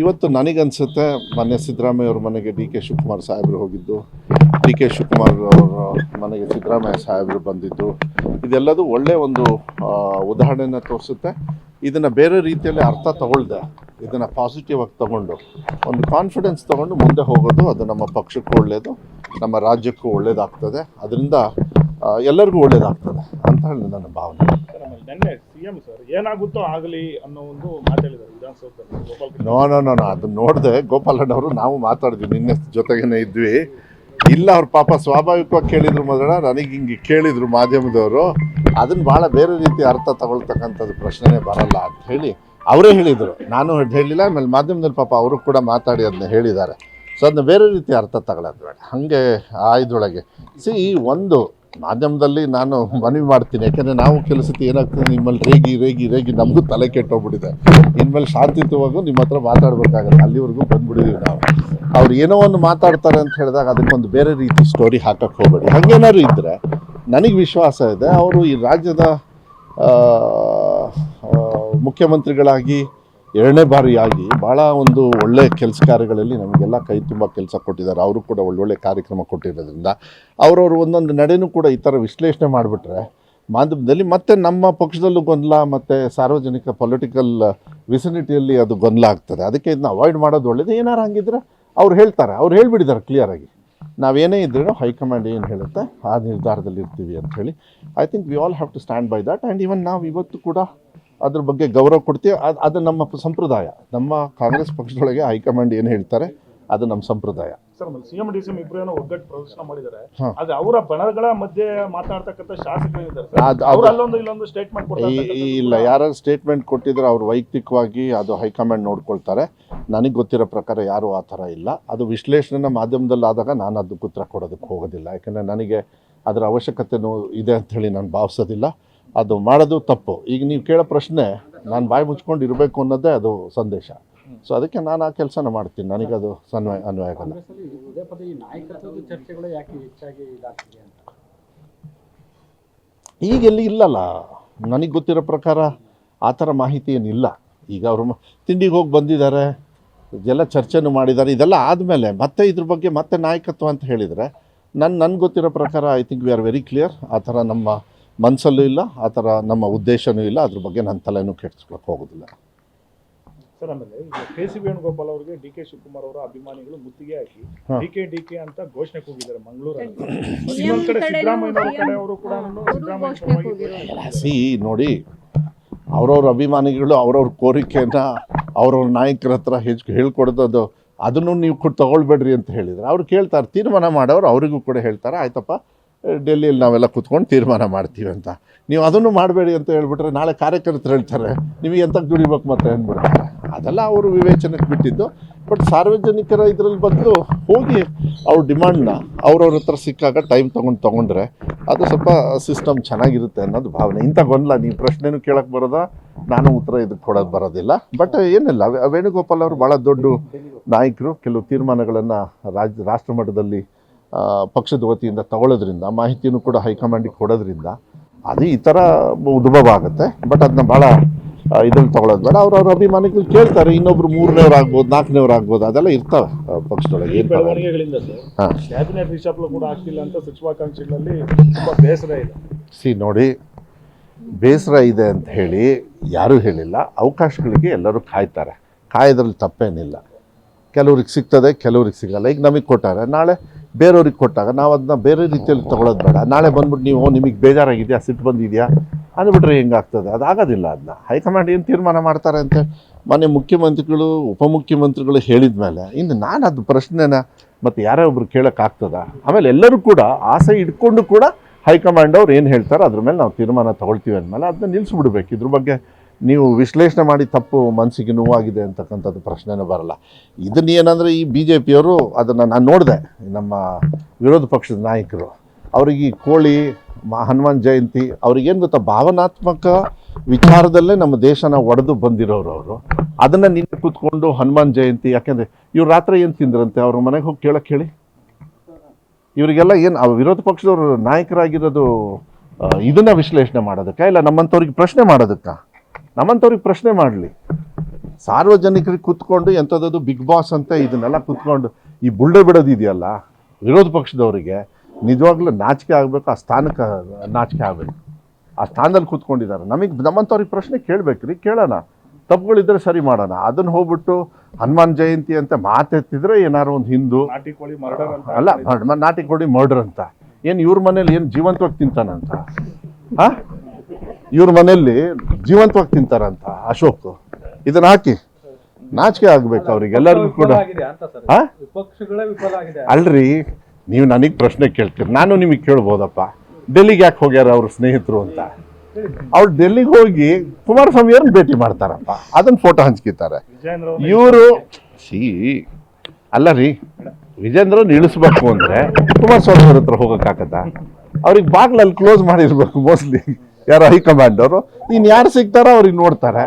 ಇವತ್ತು ನನಗನ್ಸುತ್ತೆ ಮೊನ್ನೆ ಸಿದ್ದರಾಮಯ್ಯ ಅವ್ರ ಮನೆಗೆ ಡಿ ಕೆ ಶಿವಕುಮಾರ್ ಸಾಹೇಬರು ಹೋಗಿದ್ದು. ಡಿ ಕೆ ಶಿವಕುಮಾರ್ ಅವರ ಮನೆಗೆ ಸಿದ್ದರಾಮಯ್ಯ ಸಾಹೇಬರು ಬಂದಿದ್ದು. ಇದೆಲ್ಲದೂ ಒಳ್ಳೆ ಒಂದು ಉದಾಹರಣೆನ ತೋರಿಸುತ್ತೆ. ಇದನ್ನು ಬೇರೆ ರೀತಿಯಲ್ಲಿ ಅರ್ಥ ತಗೊಳ್ದೆ. ಇದನ್ನು ಪಾಸಿಟಿವ್ ಆಗಿ ತಗೊಂಡು. ಒಂದು ಕಾನ್ಫಿಡೆನ್ಸ್ ತಗೊಂಡು ಮುಂದೆ ಹೋಗೋದು ಅದು ನಮ್ಮ ಪಕ್ಷಕ್ಕೂ ಒಳ್ಳೆಯದು ನಮ್ಮ ರಾಜ್ಯಕ್ಕೂ ಒಳ್ಳೆಯದಾಗ್ತದೆ ಅದರಿಂದ ಎಲ್ಲರಿಗೂ ಒಳ್ಳೇದಾಗ್ತದೆ ಅಂತ ಹೇಳಿ ನನ್ನ ಭಾವನೆ. ನಿನ್ನೆ ಸಿಎಂ ಸರ್ ಏನಾಗುತ್ತೋ ಆಗಲಿ ಅನ್ನೋ ಒಂದು ಮಾತು ಹೇಳಿದ್ದಾರೆ ವಿಧಾನಸೌಧದಲ್ಲಿ ಗೋಪಾಲ್ ನೋ ನೋ ನೋ ಅದನ್ನ ನೋಡಿದೆ ಗೋಪಾಲಣ್ಣವರು ನಾವು ಮಾತಾಡಿದ್ವಿ ನಿನ್ನೆ ಜೊತೆಗೇನೆ ಇದ್ವಿ. ಇಲ್ಲ ಅವ್ರ ಪಾಪ ಸ್ವಾಭಾವಿಕವಾಗಿ ಕೇಳಿದ್ರು ಮೊದಲ ನನಗೆ ಹಿಂಗೆ ಕೇಳಿದ್ರು ಮಾಧ್ಯಮದವರು. ಅದನ್ನ ಭಾಳ ಬೇರೆ ರೀತಿ ಅರ್ಥ ತಗೊಳ್ತಕ್ಕಂಥದ್ದು ಪ್ರಶ್ನೆನೇ ಬರಲ್ಲ ಅಂತ ಹೇಳಿ ಅವರೇ ಹೇಳಿದರು. ನಾನು ಹೇಳಿಲ್ಲ ಆಮೇಲೆ ಮಾಧ್ಯಮದಲ್ಲಿ ಪಾಪ ಅವರು ಕೂಡ ಮಾತಾಡಿ ಅದನ್ನ ಹೇಳಿದ್ದಾರೆ. ಸೊ ಅದನ್ನ ಬೇರೆ ರೀತಿ ಅರ್ಥ ತಗೊಳ್ಳೋದು ಬೇಡ. ಹಾಗೆ ಆ ಇದ್ರೊಳಗೆ. ಸಿ ಒಂದು ಮಾಧ್ಯಮದಲ್ಲಿ ನಾನು ಮನವಿ ಮಾಡ್ತೀನಿ. ಯಾಕೆಂದರೆ ನಾವು ಕೆಲಸಕ್ಕೆ ಏನಾಗ್ತದೆ, ನಿಮ್ಮಲ್ಲಿ ರೇಗಿ ರೇಗಿ ರೇಗಿ ನಮಗೂ ತಲೆ ಕೆಟ್ಟೋಗ್ಬಿಟ್ಟಿದೆ. ಇನ್ಮೇಲೆ ಶಾಂತಿಯುತವಾಗೂ ನಿಮ್ಮ ಹತ್ರ ಮಾತಾಡ್ಬೇಕಾಗತ್ತೆ. ಅಲ್ಲಿವರೆಗೂ ಬಂದ್ಬಿಡಿದೀವಿ ನಾವು. ಅವ್ರು ಏನೋ ಒಂದು ಮಾತಾಡ್ತಾರೆ ಅಂತ ಹೇಳಿದಾಗ ಅದಕ್ಕೊಂದು ಬೇರೆ ರೀತಿ ಸ್ಟೋರಿ ಹಾಕಕ್ಕೆ ಹೋಗಬೇಡಿ. ಹಾಗೇನಾದ್ರು ಇದ್ದರೆ ನನಗೆ ವಿಶ್ವಾಸ ಇದೆ, ಅವರು ಈ ರಾಜ್ಯದ ಮುಖ್ಯಮಂತ್ರಿಗಳಾಗಿ ಎರಡನೇ ಬಾರಿಯಾಗಿ ಭಾಳ ಒಂದು ಒಳ್ಳೆ ಕೆಲಸ ಕಾರ್ಯಗಳಲ್ಲಿ ನಮಗೆಲ್ಲ ಕೈ ತುಂಬ ಕೆಲಸ ಕೊಟ್ಟಿದ್ದಾರೆ. ಅವರು ಕೂಡ ಒಳ್ಳೊಳ್ಳೆ ಕಾರ್ಯಕ್ರಮ ಕೊಟ್ಟಿರೋದ್ರಿಂದ ಅವರವರು ಒಂದೊಂದು ನಡೆನೂ ಕೂಡ ಈ ಥರ ವಿಶ್ಲೇಷಣೆ ಮಾಡಿಬಿಟ್ರೆ ಮಾಧ್ಯಮದಲ್ಲಿ ಮತ್ತೆ ನಮ್ಮ ಪಕ್ಷದಲ್ಲೂ ಗೊಂದಲ, ಮತ್ತು ಸಾರ್ವಜನಿಕ ಪೊಲಿಟಿಕಲ್ ವಿಸಿನಿಟಿಯಲ್ಲಿ ಅದು ಗೊಂದಲ ಆಗ್ತದೆ. ಅದಕ್ಕೆ ಇದನ್ನ ಅವಾಯ್ಡ್ ಮಾಡೋದು ಒಳ್ಳೇದು. ಏನಾರು ಹಂಗಿದ್ರೆ ಅವ್ರು ಹೇಳ್ತಾರೆ. ಅವ್ರು ಹೇಳ್ಬಿಡಿದ್ದಾರೆ ಕ್ಲಿಯರಾಗಿ ನಾವೇನೇ ಇದ್ರೂ ಹೈಕಮಾಂಡ್ ಏನು ಹೇಳುತ್ತೆ? ಆ ನಿರ್ಧಾರದಲ್ಲಿ ಇರ್ತೀವಿ ಹೇಳಿ. I think we all have to stand by that and even ನಾವು ಇವತ್ತು ಕೂಡ ಅದ್ರ ಬಗ್ಗೆ ಗೌರವ ಕೊಡ್ತೀವಿ. ಅದು ಅದು ನಮ್ಮ ಸಂಪ್ರದಾಯ. ನಮ್ಮ ಕಾಂಗ್ರೆಸ್ ಪಕ್ಷದೊಳಗೆ ಹೈಕಮಾಂಡ್ ಏನು ಹೇಳ್ತಾರೆ ಅದು ನಮ್ಮ ಸಂಪ್ರದಾಯ. ಸರ್ ಸಿಎಂ ಡಿ ಸಿ ಇಬ್ರು ಏನೋ ಒಗ್ಗಟ್ಟು ಪ್ರದರ್ಶನ ಮಾಡಿದ್ದಾರೆ. ಹಾ. ಆದ್ರೆ ಅವರ ಬಣಗಳ ಮಧ್ಯೆ ಶಾಸಕರಿದ್ದಾರೆ ಸರ್. ಅದು ಅವ್ರು ಅಲ್ಲೊಂದು ಇಲ್ಲೊಂದು ಸ್ಟೇಟ್ಮೆಂಟ್ ಈ- ಈ- ಇಲ್ಲ ಯಾರು ಸ್ಟೇಟ್ಮೆಂಟ್ ಕೊಟ್ಟಿದ್ರೆ ಅವ್ರು ವೈಯಕ್ತಿಕವಾಗಿ ಅದು ಹೈಕಮಾಂಡ್ ನೋಡ್ಕೊಳ್ತಾರೆ. ನನಗೆ ಗೊತ್ತಿರೋ ಪ್ರಕಾರ ಯಾರೂ ಆ ಥರ ಇಲ್ಲ. ಅದು ವಿಶ್ಲೇಷಣೆನ ಮಾಧ್ಯಮದಲ್ಲಿ ಆದಾಗ ನಾನು ಅದಕ್ಕೆ ಉತ್ತರ ಕೊಡೋದಕ್ಕೆ ಹೋಗೋದಿಲ್ಲ. ಯಾಕಂದರೆ ನನಗೆ ಅದರ ಅವಶ್ಯಕತೆನೂ ಇದೆ ಅಂಥೇಳಿ ನಾನು ಭಾವಿಸೋದಿಲ್ಲ. ಅದು ಮಾಡೋದು ತಪ್ಪು. ಈಗ ನೀವು ಕೇಳೋ ಪ್ರಶ್ನೆ ನಾನು ಬಾಯಿ ಮುಚ್ಕೊಂಡು ಇರಬೇಕು ಅನ್ನೋದೇ ಅದು ಸಂದೇಶ. ಸೊ ಅದಕ್ಕೆ ನಾನು ಆ ಕೆಲಸನ ಮಾಡ್ತೀನಿ. ನನಗದು ಸನ್ವಯ ಅನ್ವಯ ಆಗಲ್ಲ. ಈಗ ಎಲ್ಲಿ ಇಲ್ಲಲ್ಲ. ನನಗೆ ಗೊತ್ತಿರೋ ಪ್ರಕಾರ ಆ ಥರ ಮಾಹಿತಿ ಏನಿಲ್ಲ. ಈಗ ಅವರು ತಿಂಡಿಗೆ ಹೋಗಿ ಬಂದಿದ್ದಾರೆ ಇದೆಲ್ಲ ಚರ್ಚೆನೂ ಮಾಡಿದ್ದಾರೆ ಇದೆಲ್ಲ ಆದಮೇಲೆ ಮತ್ತೆ ಇದ್ರ ಬಗ್ಗೆ ಮತ್ತೆ ನಾಯಕತ್ವ ಅಂತ ಹೇಳಿದರೆ ನನ್ನ ನನಗೆ ಗೊತ್ತಿರೋ ಪ್ರಕಾರ I think we are very clear ಆ ಥರ ನಮ್ಮ ಮನಸ್ಸಲ್ಲೂ ಇಲ್ಲ ಆ ಥರ ನಮ್ಮ ಉದ್ದೇಶನೂ ಇಲ್ಲ. ಅದ್ರ ಬಗ್ಗೆ ನನ್ನ ತಲೆನೂ ಕೆಡ್ಸ್ಕೊಳಕ್ಕೆ ಹೋಗೋದಿಲ್ಲ. ಸರ್ ಆಮೇಲೆ ಕೆ ಸಿ ವೇಣುಗೋಪಾಲ್ ಅವರಿಗೆ ಡಿ ಕೆ ಶಿವಕುಮಾರ್ ಅವರ ಅಭಿಮಾನಿಗಳು ಮುತ್ತಿಗೆ ಹಾಕಿ. ಡಿ ಕೆ ಡಿ ಕೆ ಅಂತ ಘೋಷಣೆ ಕೂಗಿದ್ದಾರೆ ಮಂಗಳೂರಲ್ಲಿ. ಇನ್ನೊಂದ್ ಕಡೆ ಸಿದ್ದರಾಮಯ್ಯ ಕಡೆ ಅವರು ಕೂಡ ಸಿದ್ದರಾಮಯ್ಯ. ಸಿ ನೋಡಿ ಅವ್ರವ್ರ ಅಭಿಮಾನಿಗಳು ಅವ್ರವ್ರ ಕೋರಿಕೆಯನ್ನ ಅವ್ರವ್ರ ನಾಯಕರ ಹತ್ರ ಹೆಚ್ಚು ಹೇಳ್ಕೊಡೋದು ಅದನ್ನು ನೀವು ಕೊಟ್ಟು ತಗೊಳ್ಬೇಡ್ರಿ ಅಂತ ಹೇಳಿದ್ರೆ. ಅವ್ರು ಕೇಳ್ತಾರೆ ತೀರ್ಮಾನ ಮಾಡೋರು ಅವರಿಗೂ ಕೂಡ ಹೇಳ್ತಾರೆ. ಆಯ್ತಪ್ಪ ಡೆಲ್ಲಿಯಲ್ಲಿ ನಾವೆಲ್ಲ ಕುತ್ಕೊಂಡು ತೀರ್ಮಾನ ಮಾಡ್ತೀವಿ ಅಂತ. ನೀವು ಅದನ್ನು ಮಾಡಬೇಡಿ ಅಂತ ಹೇಳ್ಬಿಟ್ರೆ ನಾಳೆ ಕಾರ್ಯಕರ್ತರು ಹೇಳ್ತಾರೆ ನಿಮಗೆ ಎಂತಕ್ಕೆ ದುಡಿಬೇಕು ಮತ್ತೆ ಅಂದ್ಬಿಡ್ತಾರೆ ಅದೆಲ್ಲ ಅವರು ವಿವೇಚನೆಗೆ ಬಿಟ್ಟಿದ್ದು ಬಟ್ ಸಾರ್ವಜನಿಕರ ಇದರಲ್ಲಿ ಬಂದು ಹೋಗಿ ಅವ್ರ ಡಿಮ್ಯಾಂಡ್ನ ಅವ್ರವ್ರ ಹತ್ರ ಸಿಕ್ಕಾಗ ಟೈಮ್ ತೊಗೊಂಡು ತೊಗೊಂಡ್ರೆ ಅದು ಸ್ವಲ್ಪ ಸಿಸ್ಟಮ್ ಚೆನ್ನಾಗಿರುತ್ತೆ ಅನ್ನೋದು ಭಾವನೆ. ಇಂಥ ಗೊಂದಲ ನೀವು ಪ್ರಶ್ನೆನೂ ಕೇಳಕ್ಕೆ ಬರೋದ? ನಾನು ಉತ್ತರ ಇದಕ್ಕೆ ಕೊಡೋದು ಬರೋದಿಲ್ಲ. ಬಟ್ ಏನಿಲ್ಲ ವೇಣುಗೋಪಾಲ್ ಅವರು ಭಾಳ ದೊಡ್ಡ ನಾಯಕರು ಕೆಲವು ತೀರ್ಮಾನಗಳನ್ನು ರಾಜ್ಯ ರಾಷ್ಟ್ರ ಮಟ್ಟದಲ್ಲಿ ಆ, ಪಕ್ಷದ ವತಿಯಿಂದ ತಗೊಳ್ಳೋದ್ರಿಂದ ಮಾಹಿತಿನೂ ಕೂಡ ಹೈಕಮಾಂಡಿಗೆ ಕೊಡೋದ್ರಿಂದ ಅದು ಈ ಥರ ಉದ್ಭವ ಆಗುತ್ತೆ ಬಟ್ ಅದನ್ನ ಭಾಳ ಇದ್ರಲ್ಲಿ ತಗೊಳ್ಳೋದು ಬೇಡ ಅವ್ರ ಅಭಿಮಾನಿಗಳು ಕೇಳ್ತಾರೆ ಇನ್ನೊಬ್ರು ಮೂರನೇವ್ರು ಆಗ್ಬೋದು ನಾಲ್ಕನೇವ್ರು ಆಗ್ಬೋದು ಅದೆಲ್ಲ ಇರ್ತವೆ ಪಕ್ಷದೊಳಗೆ ಏನು ಕ್ಯಾಬಿನೆಟ್ ರಿಷಪ್ಲು ಕೂಡ ಆಗ್ತಿಲ್ಲ ಅಂತ ಸಚಿವಾಕಾಂಕ್ಷಿಗಳಲ್ಲಿ ತುಂಬಾ ಬೇಸರ ಇದೆ. ಸಿ ನೋಡಿ ಬೇಸರ ಇದೆ ಅಂತ ಹೇಳಿ ಯಾರೂ ಹೇಳಿಲ್ಲ. ಅವಕಾಶಗಳಿಗೆ ಎಲ್ಲರೂ ಕಾಯ್ತಾರೆ. ಕಾಯೋದ್ರಲ್ಲಿ ತಪ್ಪೇನಿಲ್ಲ. ಕೆಲವ್ರಿಗೆ ಸಿಗ್ತದೆ ಕೆಲವ್ರಿಗೆ ಸಿಗಲ್ಲ. ಈಗ ನಮಗೆ ಕೊಟ್ಟಾರೆ ನಾಳೆ ಬೇರೆಯವ್ರಿಗೆ ಕೊಟ್ಟಾಗ ನಾವು ಅದನ್ನ ಬೇರೆ ರೀತಿಯಲ್ಲಿ ತೊಗೊಳೋದು ಬೇಡ. ನಾಳೆ ಬಂದ್ಬಿಟ್ಟು ನೀವು ನಿಮಗೆ ಬೇಜಾರಾಗಿದೆಯಾ? ಸಿಟ್ಟು ಬಂದಿದೆಯಾ? ಅಂದ್ಬಿಟ್ರೆ ಹೆಂಗಾಗ್ತದೆ? ಅದಾಗೋದಿಲ್ಲ ಅದನ್ನ. ಹೈಕಮಾಂಡ್ ಏನು ತೀರ್ಮಾನ ಮಾಡ್ತಾರೆ ಅಂತ ಮೊನ್ನೆ ಮುಖ್ಯಮಂತ್ರಿಗಳು, ಉಪಮುಖ್ಯಮಂತ್ರಿಗಳು ಹೇಳಿದ ಮೇಲೆ ಇನ್ನು ನಾನು ಅದು ಪ್ರಶ್ನೆನ ಮತ್ತು ಯಾರೇ ಒಬ್ರು ಕೇಳೋಕ್ಕಾಗ್ತದ ಆಮೇಲೆ ಎಲ್ಲರೂ ಕೂಡ ಆಸೆ ಇಟ್ಕೊಂಡು ಕೂಡ ಹೈಕಮಾಂಡ್ ಅವ್ರು ಏನು ಹೇಳ್ತಾರೆ ಅದ್ರ ಮೇಲೆ ನಾವು ತೀರ್ಮಾನ ತಗೊಳ್ತೀವಿ ಅಂದಮೇಲೆ ಅದನ್ನ ನಿಲ್ಲಿಸ್ಬಿಡ್ಬೇಕು ಇದ್ರ ಬಗ್ಗೆ ನೀವು ವಿಶ್ಲೇಷಣೆ ಮಾಡಿ ತಪ್ಪು ಮನಸ್ಸಿಗೆ ನೋವಾಗಿದೆ ಅಂತಕ್ಕಂಥದ್ದು ಪ್ರಶ್ನೆನೇ ಬರಲ್ಲ. ಇದನ್ನ ಏನಂದರೆ ಈ ಬಿ ಜೆ ಪಿಯವರು ಅದನ್ನು ನಾನು ನೋಡಿದೆ, ನಮ್ಮ ವಿರೋಧ ಪಕ್ಷದ ನಾಯಕರು. ಅವ್ರಿಗೆ ಈ ಕೋಳಿ ಹನುಮಾನ್ ಜಯಂತಿ ಅವ್ರಿಗೇನು ಗೊತ್ತಾ, ಭಾವನಾತ್ಮಕ ವಿಚಾರದಲ್ಲೇ ನಮ್ಮ ದೇಶನ ಒಡೆದು ಬಂದಿರೋರು ಅವರು. ಅದನ್ನು ನಿನ್ನೆ ಕೂತ್ಕೊಂಡು ಹನುಮಾನ್ ಜಯಂತಿ, ಯಾಕೆಂದರೆ ಇವ್ರು ರಾತ್ರಿ ಏನು ತಿಂದ್ರಂತೆ? ಅವ್ರ ಮನೆಗೆ ಹೋಗಿ ಕೇಳಕ್ಕೆ ಹೇಳಿ. ಇವರಿಗೆಲ್ಲ ಏನು ವಿರೋಧ ಪಕ್ಷದವರು ನಾಯಕರಾಗಿರೋದು ಇದನ್ನ ವಿಶ್ಲೇಷಣೆ ಮಾಡೋದಕ್ಕ? ಇಲ್ಲ ನಮ್ಮಂಥವ್ರಿಗೆ ಪ್ರಶ್ನೆ ಮಾಡೋದಕ್ಕ? ನಮ್ಮಂಥವ್ರಿಗೆ ಪ್ರಶ್ನೆ ಮಾಡಲಿ. ಸಾರ್ವಜನಿಕರಿಗೆ ಕೂತ್ಕೊಂಡು ಎಂಥದ್ದು ಬಿಗ್ ಬಾಸ್ ಅಂತ ಇದನ್ನೆಲ್ಲ ಕೂತ್ಕೊಂಡು ಈ ಬುಳ್ಳೆ ಬಿಡೋದು ಇದೆಯಲ್ಲ ವಿರೋಧ ಪಕ್ಷದವರಿಗೆ ನಿಜವಾಗ್ಲೂ ನಾಚಿಕೆ ಆಗಬೇಕು ಆ ಸ್ಥಾನಕ್ಕೆ ನಾಚಿಕೆ ಆಗಬೇಕು. ಆ ಸ್ಥಾನದಲ್ಲಿ ಕೂತ್ಕೊಂಡಿದ್ದಾರೆ. ನಮಗೆ ನಮ್ಮಂಥವ್ರಿಗೆ ಪ್ರಶ್ನೆ ಕೇಳಬೇಕ್ರಿ ಕೇಳೋಣ. ತಪ್ಪುಗಳಿದ್ರೆ ಸರಿ ಮಾಡೋಣ. ಅದನ್ನು ಹೋಗ್ಬಿಟ್ಟು ಹನುಮಾನ್ ಜಯಂತಿ ಅಂತ ಮಾತೆತ್ತಿದ್ರೆ ಏನಾರು ಒಂದು ಹಿಂದೂ ನಾಟಿ ಕೋಳಿ ಮರ್ಡರ್ ಅಂತ. ಅಲ್ಲ ನಾಟಿ ಕೋಳಿ ಮರ್ಡರ್ ಅಂತ. ಏನು ಇವ್ರ ಮನೇಲಿ ಏನು ಜೀವಂತವಾಗಿ ತಿಂತಾನಂತ? ಹಾ? ಇವ್ರ ಮನೆಯಲ್ಲಿ ಜೀವಂತವಾಗಿ ತಿಂತಾರಂತ ಅಶೋಕ್. ಇದನ್ನ ಹಾಕಿ. ನಾಚಿಕೆ ಆಗ್ಬೇಕು ಅವ್ರಿಗೆ. ಎಲ್ಲರಿಗೂ ಕೂಡ. ಹಾ? ಅಲ್ರಿ ನೀವು ನನಗೆ ಪ್ರಶ್ನೆ ಕೇಳ್ತೀರಿ ನಾನು ನಿಮಗೆ ಕೇಳ್ಬೋದಪ್ಪ. ಡೆಲ್ಲಿಗೆ ಯಾಕೆ ಹೋಗ್ಯಾರ ಅವ್ರ ಸ್ನೇಹಿತರು ಅಂತ? ಅವ್ರು ಡೆಲ್ಲಿಗೆ ಹೋಗಿ ಕುಮಾರಸ್ವಾಮಿ ಅವ್ರನ್ನ ಭೇಟಿ ಮಾಡ್ತಾರಪ್ಪ. ಅದನ್ನ ಫೋಟೋ ಹಂಚ್ಕಿತಾರೆ ಇವರು ಸಿ ಅಲ್ಲ ರೀ ವಿಜೇಂದ್ರನ್ ಇಳಿಸ್ಬೇಕು ಅಂದ್ರೆ ಕುಮಾರಸ್ವಾಮಿ ಅವ್ರ ಹತ್ರ ಹೋಗಕ್ಕಾಗತ್ತ ಅವ್ರಿಗೆ ಬಾಗ್ಲಲ್ಲಿ ಕ್ಲೋಸ್ ಮಾಡಿರ್ಬೇಕು ಮೋಸ್ಟ್ಲಿ ಯಾರೋ ಹೈಕಮಾಂಡ್ ಅವರು. ಇನ್ ಯಾರು ಸಿಗ್ತಾರೋ ಅವ್ರಿಗೆ ನೋಡ್ತಾರೆ.